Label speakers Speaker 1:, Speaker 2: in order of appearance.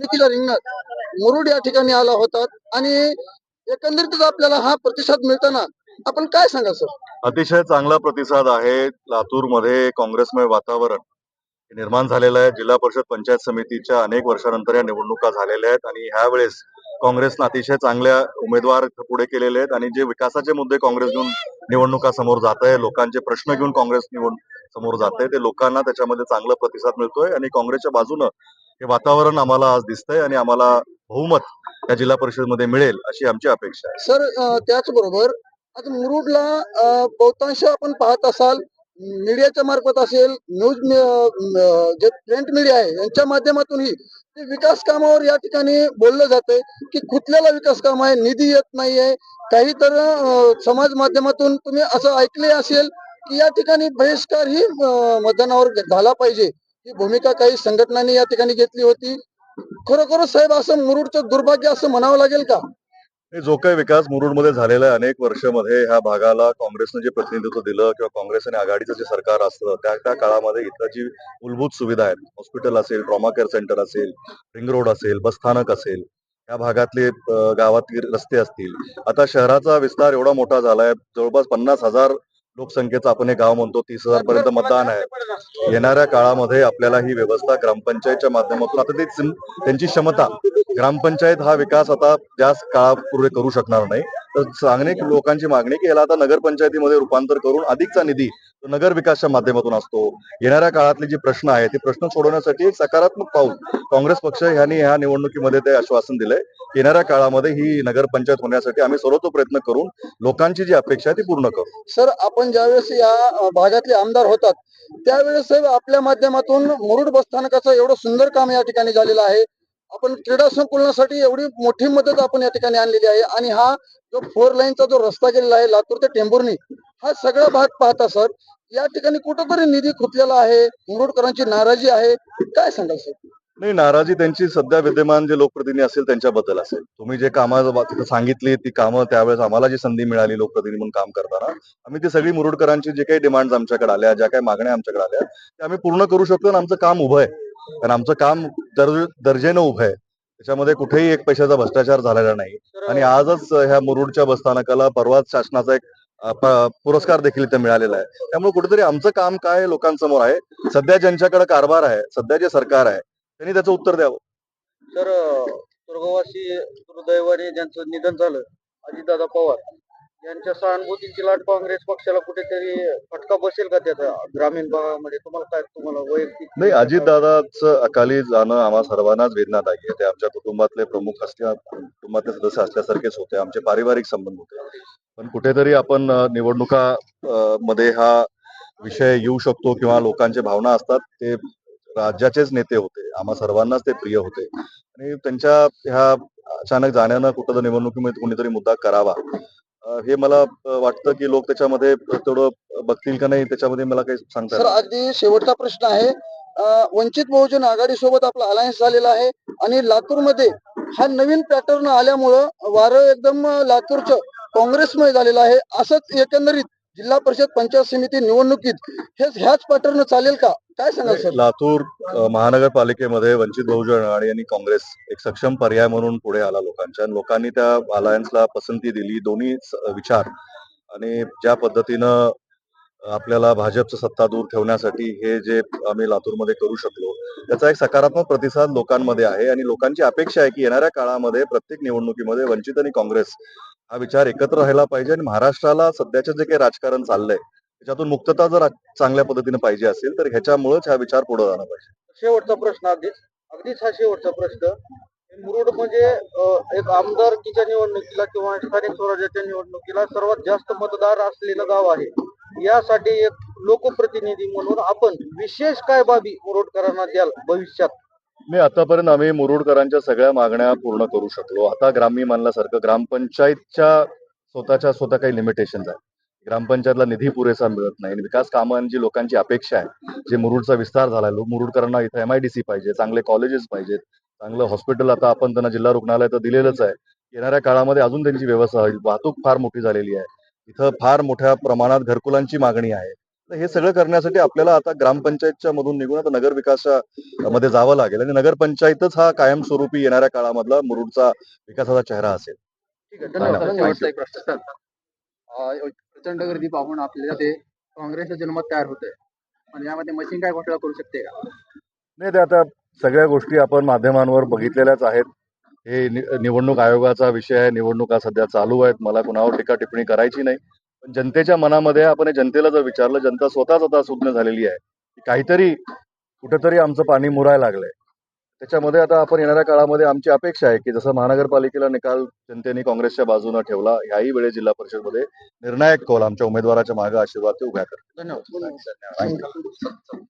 Speaker 1: देखील रिंगणात. मुरुड या ठिकाणी आला होता आणि एकंदरीतच आपल्याला हा प्रतिसाद मिळताना आपण काय सांगा सर?
Speaker 2: अतिशय चांगला प्रतिसाद आहे लातूरमध्ये काँग्रेसमय वातावरण. निर्माण झालेलं आहे. जिल्हा परिषद पंचायत समितीच्या अनेक वर्षानंतर या निवडणुका झालेल्या आहेत आणि ह्या वेळेस काँग्रेसनं अतिशय चांगल्या उमेदवार पुढे केलेले आहेत आणि जे विकासाचे मुद्दे काँग्रेस घेऊन निवडणुका समोर जात आहे लोकांचे प्रश्न घेऊन काँग्रेस निवडून समोर जात आहे ते लोकांना त्याच्यामध्ये चांगला प्रतिसाद मिळतोय आणि काँग्रेसच्या बाजूनं हे वातावरण आम्हाला आज दिसतंय आणि आम्हाला बहुमत या जिल्हा परिषदेमध्ये मिळेल अशी आमची अपेक्षा आहे.
Speaker 1: सर त्याचबरोबर आता मुरुडला बहुतांश आपण पाहत असाल मीडियाच्या मार्फत असेल न्यूज जे प्रिंट मीडिया आहे यांच्या माध्यमातूनही ते विकास कामावर या ठिकाणी बोललं जातंय की कुठल्याला विकास काम आहे निधी येत नाहीये. काही तर समाज माध्यमातून तुम्ही असं ऐकले असेल की या ठिकाणी बहिष्कार ही मतदानावर झाला पाहिजे. ही भूमिका काही संघटनांनी या ठिकाणी घेतली होती. खरोखर साहेब असं मुरुडचं दुर्भाग्य असं म्हणावं लागेल का?
Speaker 2: हे जो काही विकास मुरुडमध्ये झालेला आहे अनेक वर्षामध्ये ह्या भागाला काँग्रेसनं जे प्रतिनिधित्व दिलं किंवा काँग्रेस आणि आघाडीचं जे सरकार असतं त्या त्या काळामध्ये इथं जी मूलभूत सुविधा आहेत हॉस्पिटल असेल ट्रॉमा केअर सेंटर असेल रिंग रोड असेल बसस्थानक असेल या भागातले गावातील रस्ते असतील. आता शहराचा विस्तार एवढा मोठा झालाय जवळपास पन्नास हजार लोकसंख्येचं आपण हे गाव म्हणतो तीस हजार पर्यंत मतदान आहे. येणाऱ्या काळामध्ये आपल्याला ही व्यवस्था ग्रामपंचायतच्या माध्यमातून आता ती त्यांची क्षमता. ग्रामपंचायत हा विकास आता जास्त काळापूर्वी करू शकणार नाही. तर अनेक लोकांची मागणी की याला आता नगरपंचायतीमध्ये रूपांतर करून अधिकचा निधी नगर विकासच्या माध्यमातून असतो. येणाऱ्या काळातले जे प्रश्न आहे ते प्रश्न सोडवण्यासाठी एक सकारात्मक पाऊल काँग्रेस पक्ष यांनी ह्या निवडणुकीमध्ये ते आश्वासन दिलंय. येणाऱ्या काळामध्ये ही नगरपंचायत होण्यासाठी आम्ही सर्वतो प्रयत्न करून लोकांची जी अपेक्षा आहे ती पूर्ण करू.
Speaker 1: सर आपण ज्यावेळेस या भागातले आमदार होतात त्यावेळेस आपल्या माध्यमातून मुरुड बसस्थानकाचं एवढं सुंदर काम या ठिकाणी झालेलं आहे. आपण क्रीडा संकुलनासाठी एवढी मोठी मदत आपण या ठिकाणी आणलेली आहे. आणि हा जो फोर लाईनचा जो रस्ता गेलेला आहे लातूर ते टेंभुर्णी हा सगळा भाग पाहता सर या ठिकाणी कुठंतरी निधी खुटलेला आहे. मुरुडकरांची नाराजी आहे. काय सांगाल सर
Speaker 2: नाही नाराजी त्यांची सध्या विद्यमान जे लोकप्रतिनिधी असेल त्यांच्याबद्दल असेल. तुम्ही जे कामं तिथं सांगितली ती कामं त्यावेळेस आम्हाला जी संधी मिळाली लोकप्रतिनिधी म्हणून काम करताना आम्ही ती सगळी मुरुडकरांची जे काही डिमांड आमच्याकडे आल्या ज्या काही मागण्या आमच्याकडे आल्या त्या आम्ही पूर्ण करू शकतो आणि आमचं काम उभं आहे. कारण आमचं काम दर्ज दर्जेनं उभं आहे. त्याच्यामध्ये कुठेही एक पैशाचा भ्रष्टाचार झालेला नाही. आणि आजच ह्या मुरुडच्या बसस्थानकाला परवाच शासनाचा एक पुरस्कार देखील इथे मिळालेला आहे. त्यामुळे कुठेतरी आमचं काम काय लोकांसमोर आहे? सध्या ज्यांच्याकडे कारभार आहे सध्या जे सरकार आहे त्यांनी त्याचं उत्तर द्यावं.
Speaker 1: तर स्वर्गवासी दुर्दैवाने ज्यांचं निधन झालं अजितदादा पवार यांच्या सहानुभूतीची लाट काँग्रेस पक्षाला कुठेतरी फटका बसेल का त्याचा? ग्रामीण भागामध्ये तुम्हाला काय तुम्हाला वैयक्तिक
Speaker 2: नाही अजितदादाचं अकाली जाणं आम्हा सर्वांनाच वेदनादायी आहे. ते आमच्या कुटुंबातले प्रमुख असल्या कुटुंबातले सदस्य असल्यासारखेच होते. आमचे पारिवारिक संबंध होते. पण कुठेतरी आपण निवडणुका मध्ये हा विषय येऊ शकतो किंवा लोकांच्या भावना असतात ते राज्याचेच नेते होते. आम्हा सर्वांनाच ते प्रिय होते. आणि त्यांच्या ह्या अचानक जाण्यानं कुठं निवडणुकीमध्ये कोणीतरी मुद्दा करावा. हे मला वाटतं की लोक त्याच्यामध्ये तेवढं बघतील का नाही त्याच्यामध्ये मला काही सांगता.
Speaker 1: अगदी शेवटचा प्रश्न आहे वंचित बहुजन आघाडी सोबत आपला अलायन्स झालेला आहे आणि लातूरमध्ये हा नवीन पॅटर्न आल्यामुळं वारं एकदम लातूरचं काँग्रेसमय झालेलं आहे असंच एकंदरीत जिल्हा परिषद पंचायत समिती निवडणुकीत हेच ह्याच पॅटर्न चालेल का? काय सांगाल सर?
Speaker 2: लातूर महानगरपालिकेमध्ये वंचित बहुजन आघाडी आणि काँग्रेस एक सक्षम पर्याय म्हणून पुढे आला लोकांच्या. लोकांनी त्या अलायन्सला पसंती दिली. दोन्ही विचार आणि ज्या पद्धतीनं आपल्याला भाजपचं सत्ता दूर ठेवण्यासाठी हे जे आम्ही लातूरमध्ये करू शकलो त्याचा एक सकारात्मक प्रतिसाद लोकांमध्ये आहे. आणि लोकांची अपेक्षा आहे की येणाऱ्या काळामध्ये प्रत्येक निवडणुकीमध्ये वंचित आणि काँग्रेस हा विचार एकत्र राहायला पाहिजे आणि महाराष्ट्राला सध्याचे जे काही राजकारण चाललंय त्याच्यातून मुक्तता जर चांगल्या पद्धतीने पाहिजे असेल तर ह्याच्यामुळेच हा विचार पुढे जाणार पाहिजे.
Speaker 1: शेवटचा प्रश्न अगदीच अगदीच हा शेवटचा प्रश्न. मुरुड म्हणजे एक आमदारकीच्या निवडणुकीला किंवा स्थानिक स्वराज्याच्या निवडणुकीला सर्वात जास्त मतदार असलेलं गाव आहे. यासाठी एक लोकप्रतिनिधी म्हणून आपण विशेष काय बाबी मुरुडकरांना द्याल भविष्यात?
Speaker 2: नाही आतापर्यंत आम्ही मुरुडकरांच्या सगळ्या मागण्या पूर्ण करू शकलो. आता ग्रामीण म्हणल्यासारखं ग्रामपंचायतच्या स्वतःच्या स्वतः काही लिमिटेशन आहे ग्रामपंचायतला निधी पुरेसा मिळत नाही. आणि विकास कामांची लोकांची अपेक्षा आहे. जे मुरुडचा विस्तार झाला लो- मुरुडकरांना इथं एमआयडीसी पाहिजे चांगले कॉलेजेस पाहिजेत चांगलं हॉस्पिटल आता आपण त्यांना जिल्हा रुग्णालय तर दिलेलंच आहे. येणाऱ्या काळामध्ये अजून त्यांची व्यवस्था होईल. वाहतूक फार मोठी झालेली आहे. इथं फार मोठ्या प्रमाणात घरकुलांची मागणी आहे. हे सगळं करण्यासाठी आपल्याला आता ग्रामपंचायतच्या मधून निघून आता नगर विकासा मध्ये जावं लागेल. आणि नगरपंचायतच हा कायमस्वरूपी येणाऱ्या काळामधला मुरुडचा विकासाचा चेहरा असेल.
Speaker 3: ठीक आहे धन्यवाद.
Speaker 2: धन्यवाद.
Speaker 3: शेवटचा एक प्रश्न. सर अं, प्रचंड गर्दी पाहून आपल्याला ते काँग्रेसचं जनमत तयार होतंय. पण यामध्ये मशीन काय घोटाळा करू शकते का?
Speaker 2: नाही ते आता सगळ्या गोष्टी आपण माध्यमांवर बघितलेल्याच आहेत. हे निवडणूक आयोगाचा विषय आहे. निवडणुका सध्या चालू आहेत. मला कुणावर टीका टिप्पणी करायची नाही. जनतेच्या मनामध्ये आपण जनतेला जर विचारलं जनता स्वतःच आता सुज्ञ झालेली आहे की काहीतरी कुठेतरी आमचं पाणी मुरायला लागलंय. त्याच्यामध्ये आता आपण येणाऱ्या काळामध्ये आमची अपेक्षा आहे की जसं महानगरपालिकेला निकाल जनतेने काँग्रेसच्या बाजूने ठेवला याही वेळेस जिल्हा परिषदमध्ये निर्णायक कौल आमच्या उमेदवाराच्या मागे आशीर्वाद ते उभ्या करतील.
Speaker 3: धन्यवाद.